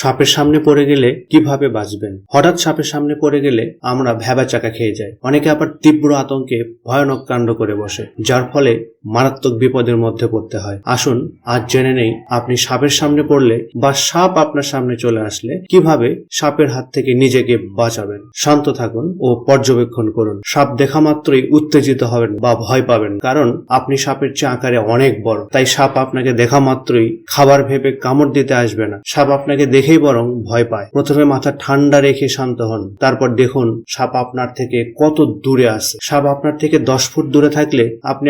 সাপের সামনে পড়ে গেলে কীভাবে বাঁচবেন? হঠাৎ সাপের সামনে পড়ে গেলে আমরা ভ্যাবা চাকা খেয়ে যাই। অনেকে আবার তীব্র আতঙ্কে ভয়ানক কাণ্ড করে বসে, যার ফলে মারাত্মক বিপদের মধ্যে পড়তে হয়। আসুন, আজ জেনে নেই আপনি সাপের সামনে পড়লে বা সাপ আপনার সামনে চলে আসলে কীভাবে সাপের হাত থেকে নিজেকে বাঁচাবেন। শান্ত থাকুন ও পর্যবেক্ষণ করুন। সাপ দেখা মাত্রই উত্তেজিত হবেন বা ভয় পাবেন, কারণ আপনি সাপের চেয়ে আকারে অনেক বড়। তাই সাপ আপনাকে দেখা মাত্রই খাবার ভেবে কামড় দিতে আসবে না। সাপ আপনাকে দেখেই বরং ভয় পায়। প্রথমে মাথা ঠান্ডা রেখে শান্ত হন। তারপর দেখুন সাপ আপনার থেকে কত দূরে আছে। সাপ আপনার থেকে দশ ফুট দূরে থাকলে আপনি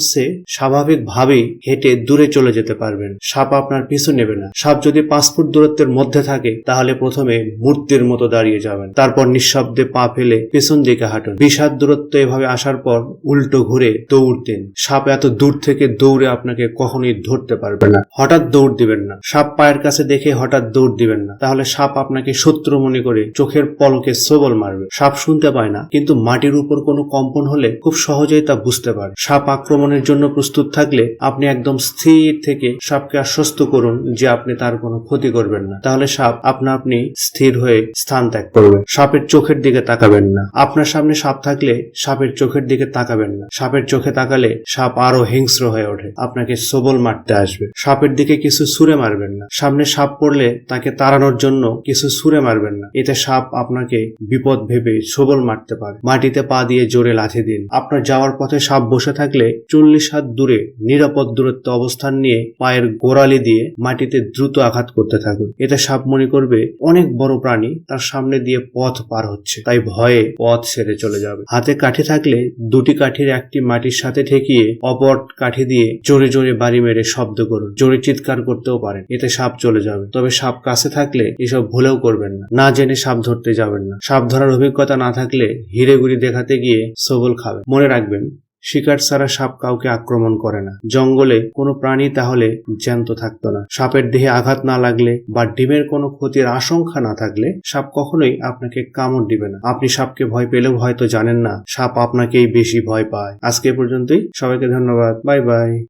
আরামসে স্বাভাবিকভাবেই হেঁটে দূরে চলে যেতে পারবেন। সাপ আপনার পিছু নেবে না। সাপ যদি পাঁচ ফুট দূরত্বের মধ্যে থাকে, তাহলে প্রথমে মূর্তির মতো দাঁড়িয়ে যাবেন। তারপর নিঃশব্দে পা ফেলে পেছন দিকে হাঁটুন। বিষাদ দূরত্ব এভাবে আসার পর উল্টো ঘুরে দৌড় দিন। সাপ এত দূর থেকে দৌড়ে আপনাকে কখনোই ধরতে পারবে না। হঠাৎ দৌড় দিবেন না। সাপ পায়ের কাছে দেখে হঠাৎ দৌড় দিবেন না। তাহলে সাপ আপনাকে শত্রু মনে করে চোখের পলকে সবল মারবে। সাপ শুনতে পায় না, কিন্তু মাটির উপর কোনো কম্পন হলে খুব সহজেই তা বুঝতে পারে। সাপ আক্রমণের জন্য প্রস্তুত থাকলে আপনি একদম স্থির থেকে সাপকে আশ্বস্ত করুন যে আপনি তার কোনো ক্ষতি করবেন না। তাহলে সাপ আপনা আপনি স্থির হয়ে স্থান ত্যাগ করবে। সাপের চোখের দিকে তাকাবেন না। আপনার সামনে সাপ থাকলে সাপের চোখের দিকে তাকাবেন না। সাপের চোখে তাকালে সাপ আরও হিংস্র হয়ে ওঠে। আপনাকে সবল মারতে আসবে। সাপের দিকে কিছু সুরে মারবেন না। সামনে সাপ পড়লে তাকে তাড়ানোর জন্য কিছু সুরে মারবেন না। এতে সাপ আপনাকে বিপদ ভেবে সবল মারতে পারে। মাটিতে পা দিয়ে জোরে লাথি দিন। আপনার যাওয়ার পথে সাপ বসে থাকলে চল্লিশ হাত দূরে নিরাপদ দূরত্ব অবস্থান নিয়ে পায়ের গোড়ালি দিয়ে মাটিতে দ্রুত আঘাত করতে থাকুন। এতে সাপ মনে করবে অনেক বড় প্রাণী তার সামনে দিয়ে পথ পার হচ্ছে। তাই ভয়ে পথ ছেড়ে চলে যাবে। হাতে কাঠি থাকলে দুটি কাঠির একটি মাটির সাথে ঠেকিয়ে অপর কাঠি দিয়ে জোরে জোরে বাড়ি মেরে শব্দ করুন। জোরে চিৎকার করতেও পারেন। এতে সাপ চলে যাবে। তবে সাপ কাছে থাকলে এসব ভুলেও করবেন না। না জেনে সাপ ধরতে যাবেন না। সাপ ধরার অভিজ্ঞতা না থাকলে হিরেগুড়ি দেখাতে গিয়ে সবল খাবে। মনে রাখবেন শিকার ছাড়া সাপ কাউকে আক্রমণ করে না। জঙ্গলে কোনো প্রাণী তাহলে জ্যান্ত থাকতো না। সাপের দেহে আঘাত না লাগলে বা ডিমের কোনো ক্ষতির আশঙ্কা না থাকলে সাপ কখনোই আপনাকে কামড় দিবে না। আপনি সাপকে ভয় পেলেও হয়তো জানেন না, সাপ আপনাকেই বেশি ভয় পায়। আজকে পর্যন্তই। সবাইকে ধন্যবাদ। Bye bye.